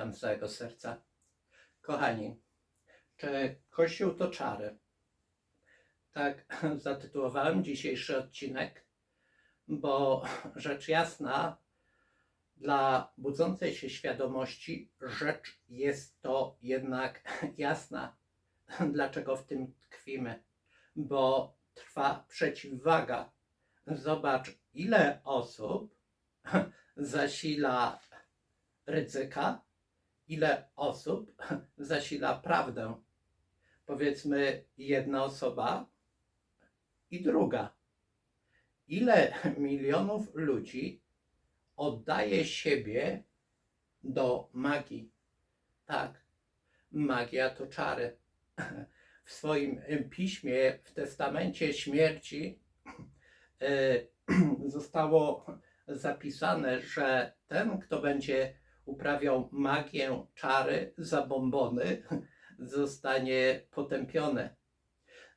Witam z całego serca. Kochani, Kościół to czary? Tak zatytułowałem dzisiejszy odcinek, bo rzecz jasna, dla budzącej się świadomości rzecz jest to jednak jasna. Dlaczego w tym tkwimy? Bo trwa przeciwwaga. Zobacz, ile osób zasila ryzyka, ile osób zasila prawdę. Powiedzmy, jedna osoba i druga. Ile milionów ludzi oddaje siebie do magii? Tak, magia to czary. W swoim piśmie, w testamencie śmierci e, zostało zapisane, że ten, kto będzie uprawiał magię, czary, zabombony, zostanie potępiony.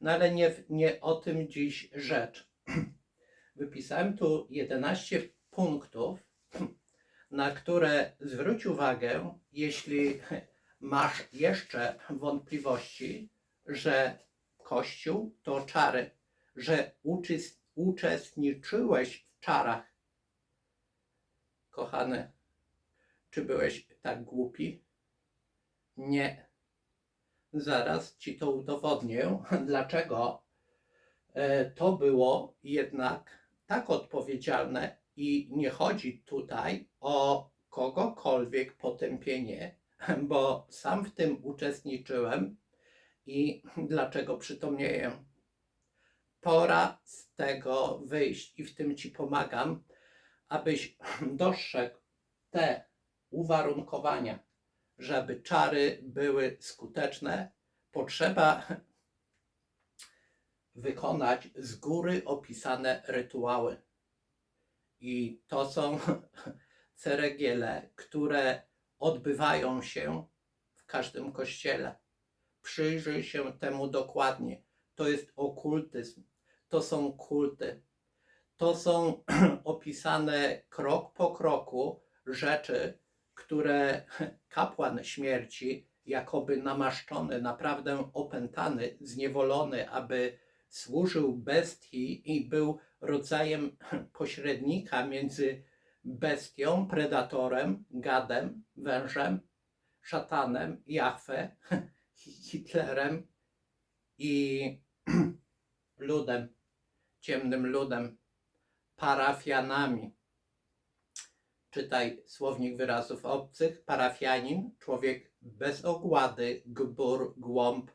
No ale nie, nie o tym dziś rzecz. Wypisałem tu 11 punktów, na które zwróć uwagę, jeśli masz jeszcze wątpliwości, że Kościół to czary, że uczestniczyłeś w czarach. Kochany, czy byłeś tak głupi? Nie. Zaraz ci to udowodnię, dlaczego e, to było jednak tak odpowiedzialne i nie chodzi tutaj o kogokolwiek potępienie, bo sam w tym uczestniczyłem i dlaczego przytomnieję. Pora z tego wyjść i w tym ci pomagam, abyś dostrzegł te uwarunkowania, żeby czary były skuteczne, potrzeba wykonać z góry opisane rytuały. I to są ceregiele, które odbywają się w każdym kościele. Przyjrzyj się temu dokładnie. To jest okultyzm, to są kulty, to są opisane krok po kroku rzeczy, które kapłan śmierci, jakoby namaszczony, naprawdę opętany, zniewolony, aby służył bestii i był rodzajem pośrednika między bestią, predatorem, gadem, wężem, szatanem, Jahwe, Hitlerem i ludem, ciemnym ludem, parafianami. Czytaj słownik wyrazów obcych. Parafianin, człowiek bez ogłady, gbur, głąb,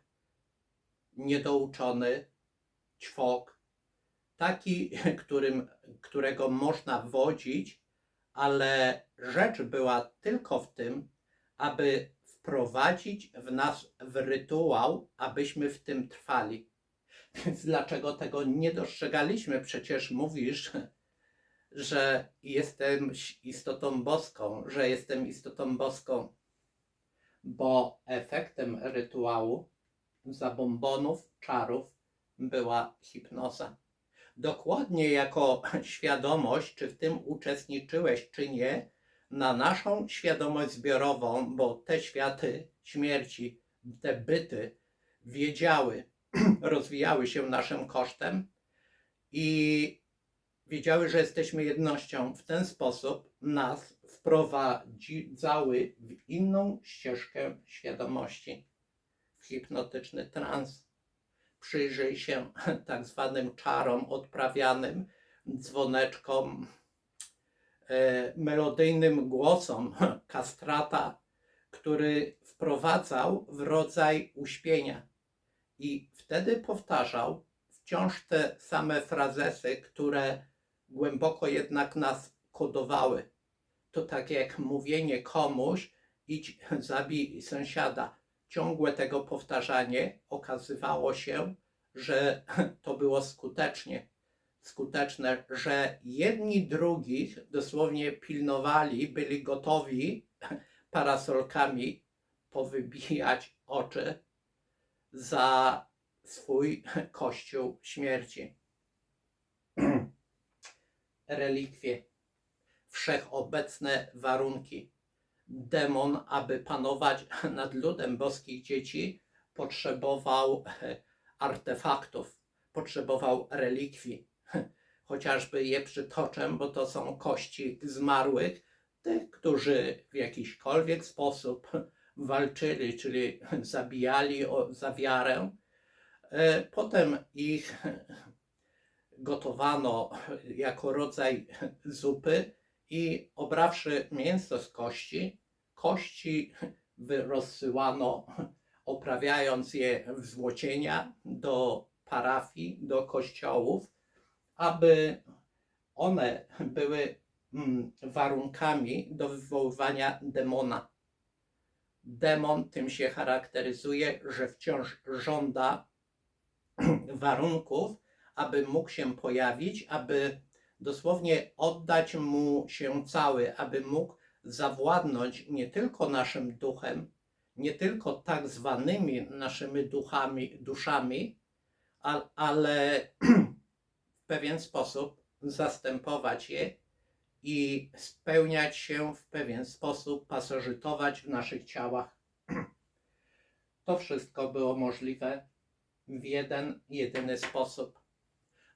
niedouczony, ćwok. Taki, którym, którego można wodzić, ale rzecz była tylko w tym, aby wprowadzić w nas w rytuał, abyśmy w tym trwali. Więc dlaczego tego nie dostrzegaliśmy? Przecież mówisz, że jestem istotą boską, że jestem istotą boską, bo efektem rytuału, zabombonów, czarów była hipnoza. Dokładnie jako świadomość, czy w tym uczestniczyłeś, czy nie, na naszą świadomość zbiorową, bo te światy śmierci, te byty wiedziały, rozwijały się naszym kosztem i wiedziały, że jesteśmy jednością. W ten sposób nas wprowadzały w inną ścieżkę świadomości, w hipnotyczny trans. Przyjrzyj się tak zwanym czarom odprawianym, dzwoneczkom, e, melodyjnym głosom kastrata, który wprowadzał w rodzaj uśpienia. I wtedy powtarzał wciąż te same frazesy, które głęboko jednak nas kodowały. To tak jak mówienie komuś, idź zabij sąsiada. Ciągłe tego powtarzanie okazywało się, że to było skutecznie. Skuteczne, że jedni drugich dosłownie pilnowali, byli gotowi parasolkami powybijać oczy za swój kościół śmierci. Relikwie, wszechobecne warunki. demon, aby panować nad ludem boskich dzieci, potrzebował artefaktów, potrzebował relikwii. Chociażby je przytoczę, bo to są kości zmarłych, tych, którzy w jakiśkolwiek sposób walczyli, czyli zabijali o, za wiarę. E, Potem ich gotowano jako rodzaj zupy i obrawszy mięso z kości, kości rozsyłano, oprawiając je w złocienia do parafii, do kościołów, aby one były mm, warunkami do wywoływania demona. Demon tym się charakteryzuje, że wciąż żąda warunków, aby mógł się pojawić, aby dosłownie oddać mu się cały, aby mógł zawładnąć nie tylko naszym duchem, nie tylko tak zwanymi naszymi duchami, duszami, ale w pewien sposób zastępować je i spełniać się w pewien sposób, pasożytować w naszych ciałach. To wszystko było możliwe w jeden, jedyny sposób,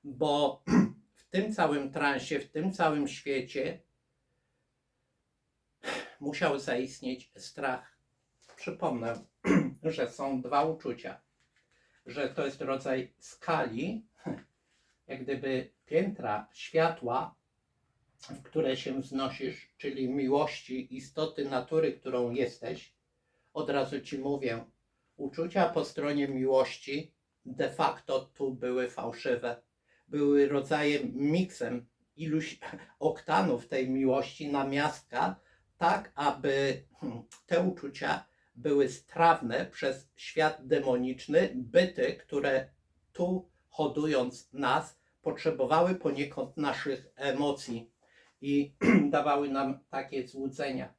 bo w tym całym transie, w tym całym świecie musiał zaistnieć strach. Przypomnę, że są dwa uczucia, że to jest rodzaj skali, jak gdyby piętra światła, w które się wznosisz, czyli miłości, istoty natury, którą jesteś. Od razu ci mówię, uczucia po stronie miłości de facto tu były fałszywe. Były rodzajem, miksem iluś oktanów tej miłości na miastka, tak aby hmm, te uczucia były strawne przez świat demoniczny, byty, które tu hodując nas, potrzebowały poniekąd naszych emocji i dawały nam takie złudzenia.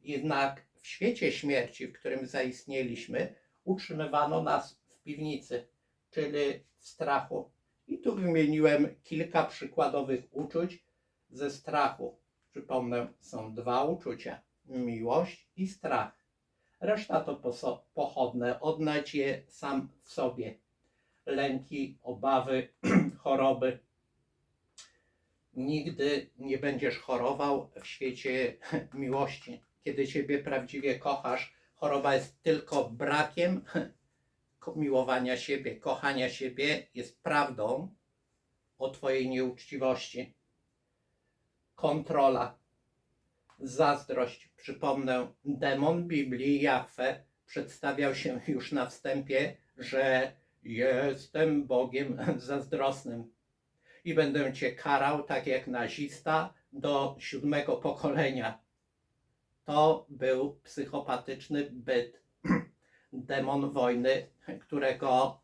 Jednak w świecie śmierci, w którym zaistnieliśmy, utrzymywano nas w piwnicy, czyli strachu. I tu wymieniłem kilka przykładowych uczuć ze strachu. Przypomnę, są dwa uczucia: miłość i strach. Reszta to pochodne, odnajdź je sam w sobie. Lęki, obawy, choroby. Nigdy nie będziesz chorował w świecie miłości. Kiedy Ciebie prawdziwie kochasz, choroba jest tylko brakiem miłowania siebie, kochania siebie, jest prawdą o Twojej nieuczciwości. Kontrola, zazdrość. Przypomnę, demon Biblii, Jahwe, przedstawiał się już na wstępie, że jestem Bogiem zazdrosnym i będę Cię karał tak jak nazista do siódmego pokolenia. To był psychopatyczny byt, demon wojny, którego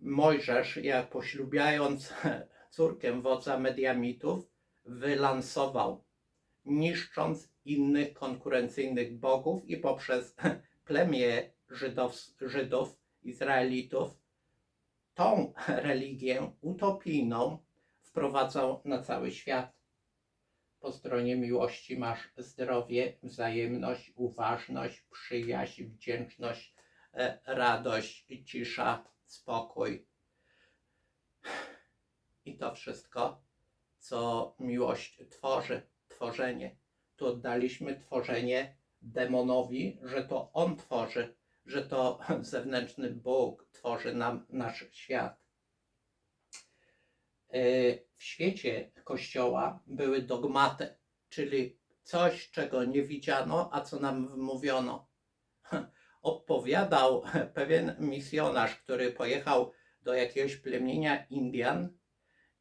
Mojżesz, jak poślubiając córkę wodza Mediamitów, wylansował, niszcząc innych konkurencyjnych bogów i poprzez plemię Żydów, Żydów Izraelitów, tą religię utopijną wprowadzał na cały świat. Po stronie miłości masz zdrowie, wzajemność, uważność, przyjaźń, wdzięczność, e, radość, cisza, spokój. I to wszystko, co miłość tworzy, tworzenie. Tu oddaliśmy tworzenie demonowi, że to on tworzy, że to zewnętrzny Bóg tworzy nam nasz świat. E, W świecie Kościoła były dogmaty, czyli coś, czego nie widziano, a co nam wmówiono. Opowiadał pewien misjonarz, który pojechał do jakiegoś plemienia Indian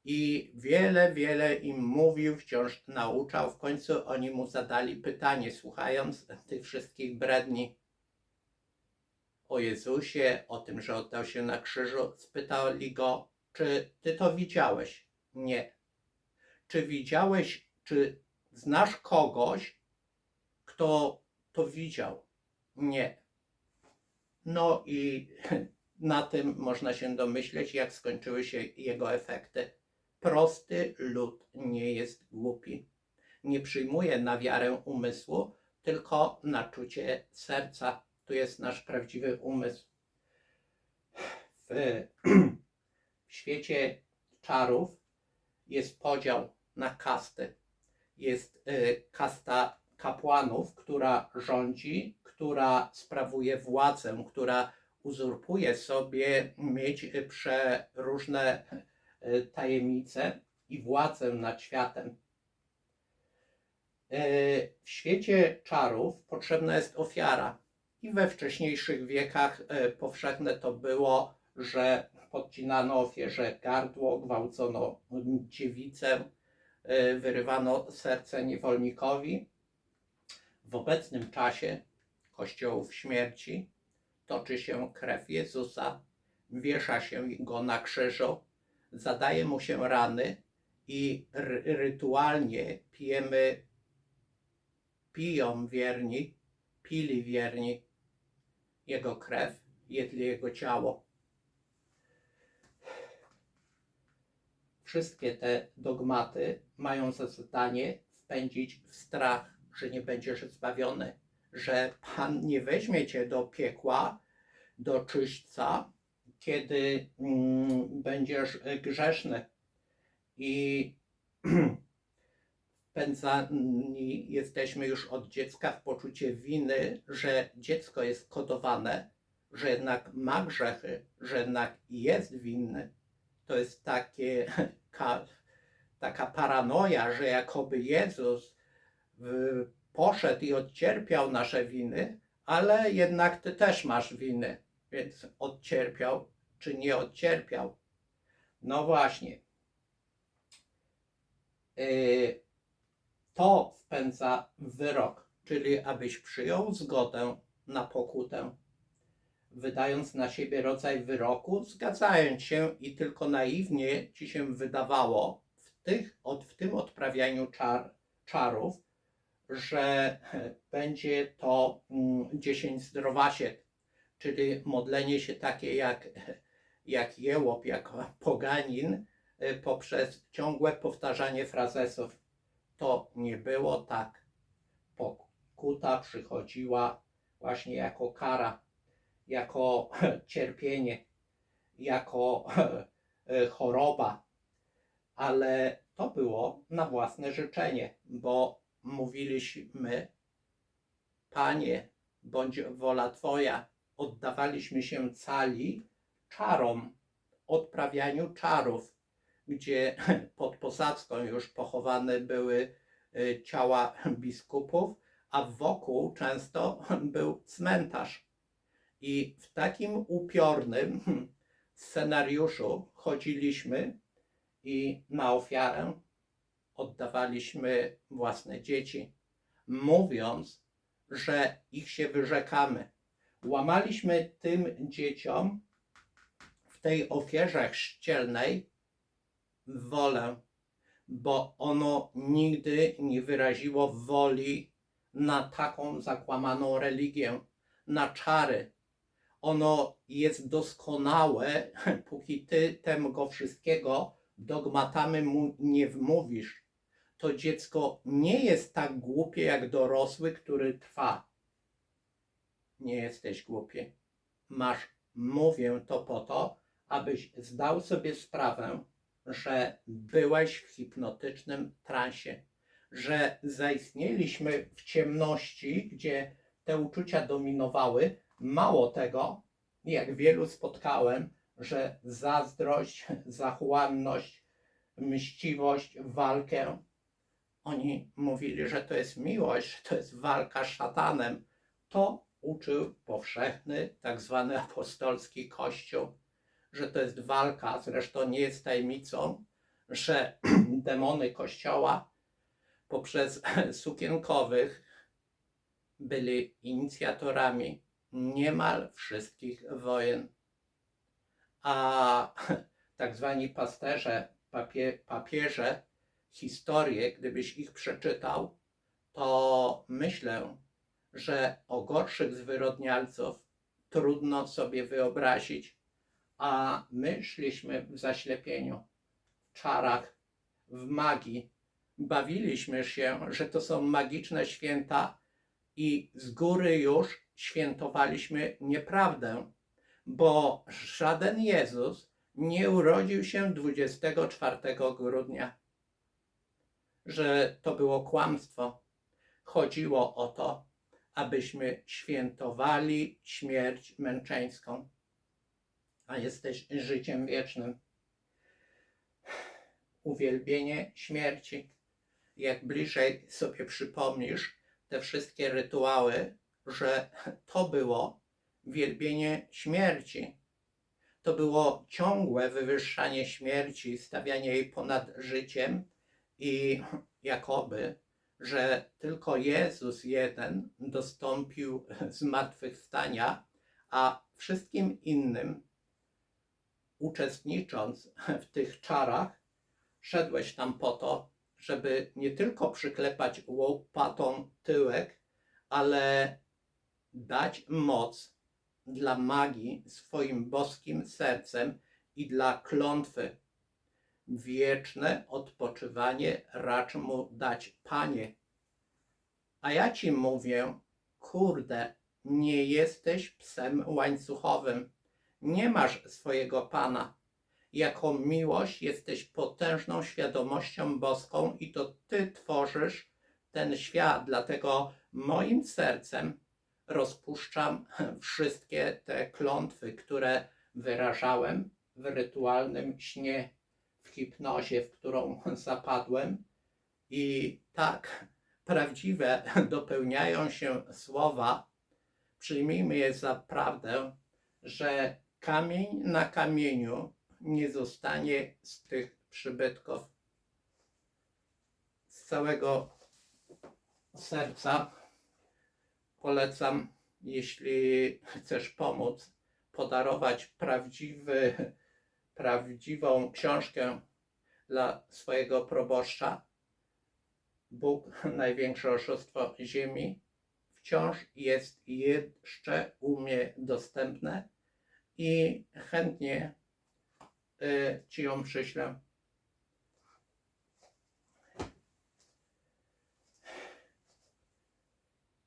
i wiele, wiele im mówił, wciąż nauczał. W końcu oni mu zadali pytanie, słuchając tych wszystkich bredni o Jezusie, o tym, że oddał się na krzyżu. Spytali go, czy ty to widziałeś? Nie. Czy widziałeś, czy znasz kogoś, kto to widział? Nie. No i na tym można się domyśleć, jak skończyły się jego efekty. Prosty lud nie jest głupi. nie przyjmuje na wiarę umysłu, tylko na czucie serca. Tu jest nasz prawdziwy umysł. W, w świecie czarów jest podział na kasty. Jest y, kasta kapłanów, która rządzi, która sprawuje władzę, która uzurpuje sobie mieć przeróżne y, tajemnice i władzę nad światem. Y, W świecie czarów potrzebna jest ofiara. I we wcześniejszych wiekach powszechne to było, że podcinano ofierze gardło, gwałcono dziewicę, y, wyrywano serce niewolnikowi. W obecnym czasie kościołów śmierci toczy się krew Jezusa, wiesza się go na krzyżu, zadaje mu się rany i ry- rytualnie pijemy, piją wierni, pili wierni jego krew, jedli jego ciało. Wszystkie te dogmaty mają za zadanie wpędzić w strach, że nie będziesz zbawiony, że Pan nie weźmie cię do piekła, do czyśćca, kiedy mm, będziesz y, grzeszny. I wpędzani jesteśmy już od dziecka w poczucie winy, że dziecko jest kodowane, że jednak ma grzechy, że jednak jest winny. To jest takie, ka, taka paranoja, że jakoby Jezus poszedł i odcierpiał nasze winy, ale jednak ty też masz winy, więc odcierpiał czy nie odcierpiał. No właśnie. Yy, to wpędza wyrok, czyli abyś przyjął zgodę na pokutę, wydając na siebie rodzaj wyroku, zgadzając się i tylko naiwnie ci się wydawało w, tych, od, w tym odprawianiu czar, czarów, że będzie to mm, 10 zdrowasiek, czyli modlenie się takie jak, jak jełop, jak poganin, y, poprzez ciągłe powtarzanie frazesów. To nie było tak. Pokuta przychodziła właśnie jako kara, jako cierpienie, jako choroba, ale to było na własne życzenie, bo mówiliśmy, Panie, bądź wola Twoja, oddawaliśmy się cali czarom, odprawianiu czarów, gdzie pod posadzką już pochowane były y, ciała biskupów, a wokół często był cmentarz. I w takim upiornym scenariuszu chodziliśmy i na ofiarę oddawaliśmy własne dzieci, mówiąc, że ich się wyrzekamy. Łamaliśmy tym dzieciom w tej ofierze chrzcielnej wolę, bo ono nigdy nie wyraziło woli na taką zakłamaną religię, na czary. Ono jest doskonałe, póki ty tego wszystkiego dogmatami mu nie wmówisz. To dziecko nie jest tak głupie jak dorosły, który trwa. Nie jesteś głupie. Masz, mówię to po to, abyś zdał sobie sprawę, że byłeś w hipnotycznym transie, że zaistnieliśmy w ciemności, gdzie te uczucia dominowały. Mało tego, jak wielu spotkałem, że zazdrość, zachłanność, mściwość, walkę. Oni mówili, że to jest miłość, że to jest walka z szatanem. To uczył powszechny, tak zwany apostolski kościół, że to jest walka. Zresztą nie jest tajemnicą, że demony kościoła poprzez sukienkowych byli inicjatorami niemal wszystkich wojen. A tak zwani pasterze, papie, papieże, historie, gdybyś ich przeczytał, to myślę, że o gorszych zwyrodnialców trudno sobie wyobrazić, a my szliśmy w zaślepieniu, w czarach, w magii, bawiliśmy się, że to są magiczne święta i z góry już świętowaliśmy nieprawdę, bo żaden Jezus nie urodził się 24 grudnia. Że to było kłamstwo. Chodziło o to, abyśmy świętowali śmierć męczeńską, a jesteś życiem wiecznym. Uwielbienie śmierci. Jak bliżej sobie przypomnisz te wszystkie rytuały, że to było wielbienie śmierci. To było ciągłe wywyższanie śmierci, stawianie jej ponad życiem i jakoby, że tylko Jezus jeden dostąpił zmartwychwstania, a wszystkim innym, uczestnicząc w tych czarach, szedłeś tam po to, żeby nie tylko przyklepać łopatą tyłek, ale dać moc dla magii swoim boskim sercem i dla klątwy. Wieczne odpoczywanie racz mu dać, Panie. A ja ci mówię, kurde, nie jesteś psem łańcuchowym, nie masz swojego Pana. Jako miłość jesteś potężną świadomością boską i to Ty tworzysz ten świat, dlatego moim sercem rozpuszczam wszystkie te klątwy, które wyrażałem w rytualnym śnie, w hipnozie, w którą zapadłem. I tak prawdziwe dopełniają się słowa. Przyjmijmy je za prawdę, że kamień na kamieniu nie zostanie z tych przybytków. Z całego serca polecam, jeśli chcesz pomóc, podarować prawdziwy, prawdziwą książkę dla swojego proboszcza. Bóg, największe oszustwo ziemi, wciąż jest jeszcze u mnie dostępne i chętnie y, Ci ją przyślę.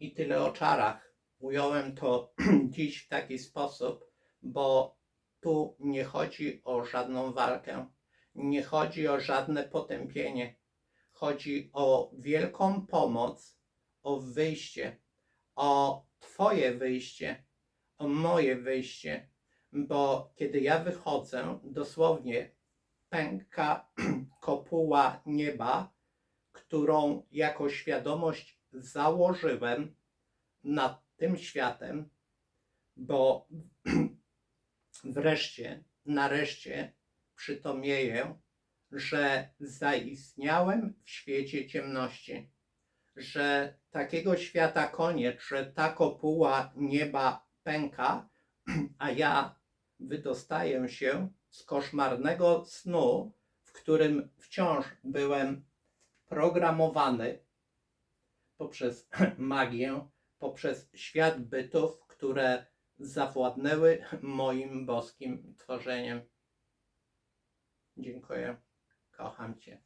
I tyle o czarach. Ująłem to dziś w taki sposób, bo tu nie chodzi o żadną walkę, nie chodzi o żadne potępienie. Chodzi o wielką pomoc, o wyjście, o Twoje wyjście, o moje wyjście, bo kiedy ja wychodzę, dosłownie pęka kopuła nieba, którą jako świadomość założyłem nad tym światem, bo wreszcie, nareszcie przytomieję, że zaistniałem w świecie ciemności, że takiego świata koniec, że ta kopuła nieba pęka, a ja wydostaję się z koszmarnego snu, w którym wciąż byłem programowany poprzez magię, poprzez świat bytów, które zawładnęły moim boskim tworzeniem. Dziękuję. Kocham Cię.